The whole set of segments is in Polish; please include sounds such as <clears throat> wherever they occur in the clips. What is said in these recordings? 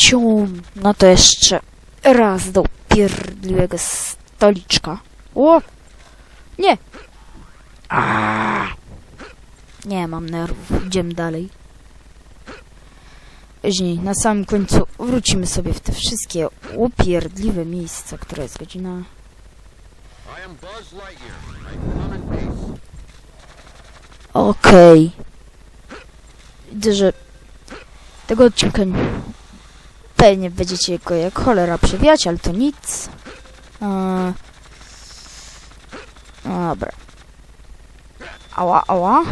Cium. No to jeszcze raz do pierdliwego stoliczka. O! Nie! Aaaa! Nie mam nerwów. Idziemy dalej. Później, na samym końcu, wrócimy sobie w te wszystkie upierdliwe miejsca, która jest godzina. Okej. Widzę, że tego odcinka pewnie będziecie go jak cholera przewijać, ale to nic. Eee, dobra. Ała, ała.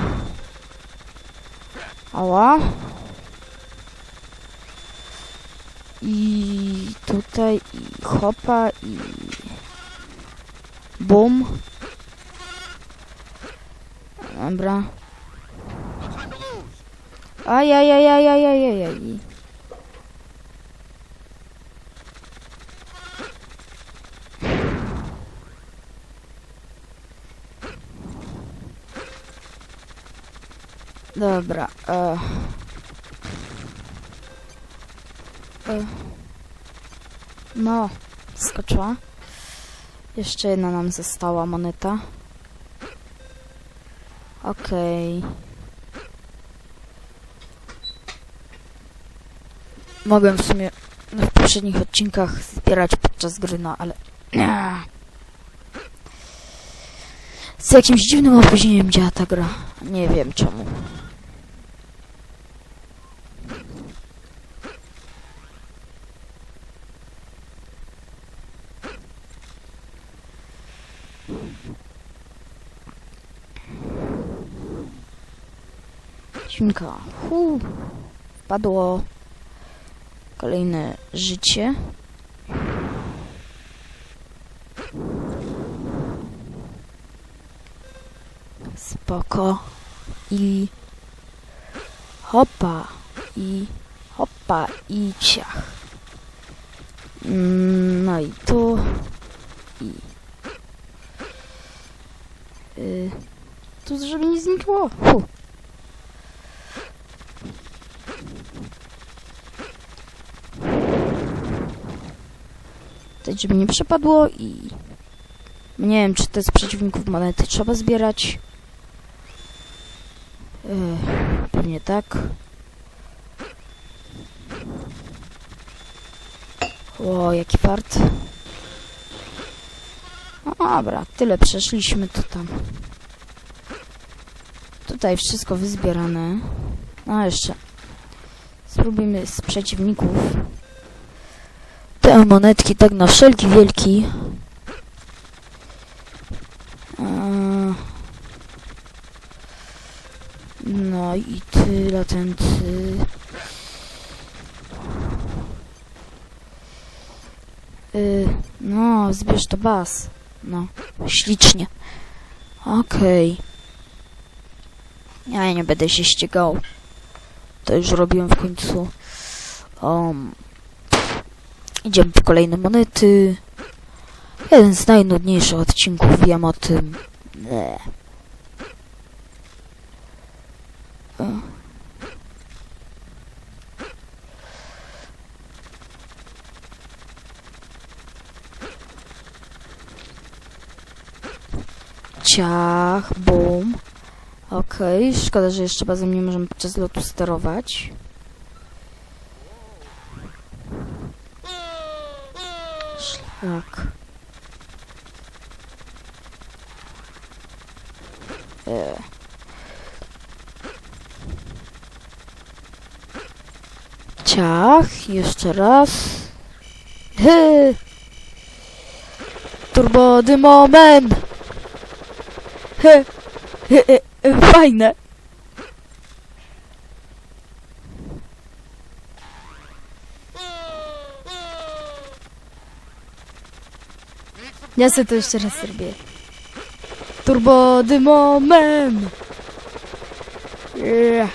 Ała. I tutaj, i hopa, i... Bum. Dobra. Ajajajajajajajaj. Dobra. E. E. No, skoczyła. Jeszcze jedna nam została moneta. Okej. Mogłem w sumie w poprzednich odcinkach zbierać podczas gry, no ale... <clears throat> Z jakimś dziwnym opóźnieniem działa ta gra. Nie wiem czemu. Świnka. Hu. Padło. Kolejne życie. Spoko. I hopa. I hopa. I ciach. Mm, No i tu. I y, tu, żeby nie znikło. Fu. Tutaj, żeby nie przepadło i... Nie wiem, czy to z przeciwników monety trzeba zbierać. Yy, pewnie tak. O, jaki fart. No dobra, tyle przeszliśmy to tam. Tutaj wszystko wyzbierane. No jeszcze. Spróbujmy z przeciwników. Te monetki tak na wszelki wielki. Eee, No i ty, latenty. Yy, no, zbierz to bas. No, ślicznie. Okej. Ja nie będę się ścigał. To już robiłem w końcu. Um, Idziemy po kolejne monety. Jeden z najnudniejszych odcinków, wiem o tym. O. Ciach, bum. Okej, szkoda, że jeszcze bazem nie możemy podczas lotu sterować. Szlak. E. Ciach, jeszcze raz. Hy. Turbo dymomen. Hy, Fajne. Ja sobie to jeszcze raz zrobię. Turbo dymomen. Yeah.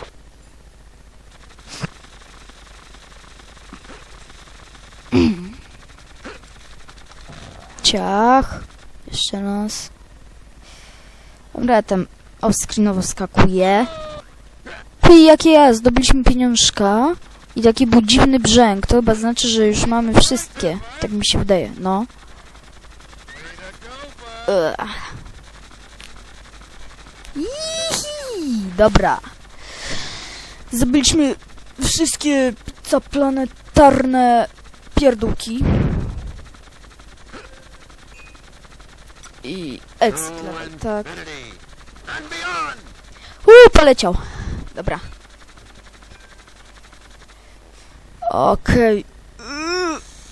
Ciach. Jeszcze raz. Dobra, ja tam offscreenowo skakuję. Ty, jakie ja, zdobyliśmy pieniążka. I taki był dziwny brzęk, to chyba znaczy, że już mamy wszystkie. Tak mi się wydaje, no. Ihi, dobra. Zabiliśmy wszystkie planetarne pierdółki. I level, tak. Uuu, poleciał. Dobra. Okej.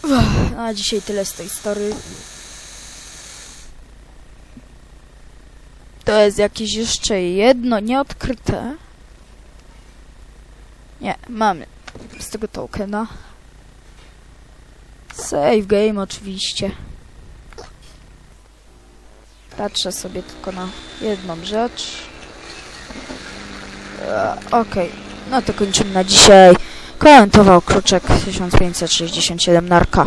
Uff, A dzisiaj tyle z tej story. To jest jakieś jeszcze jedno nieodkryte. Nie, mamy z tego tokena. Save game oczywiście. Patrzę sobie tylko na jedną rzecz. E, Okej, no to kończymy na dzisiaj. Komentował Kruczek 1567 Narka.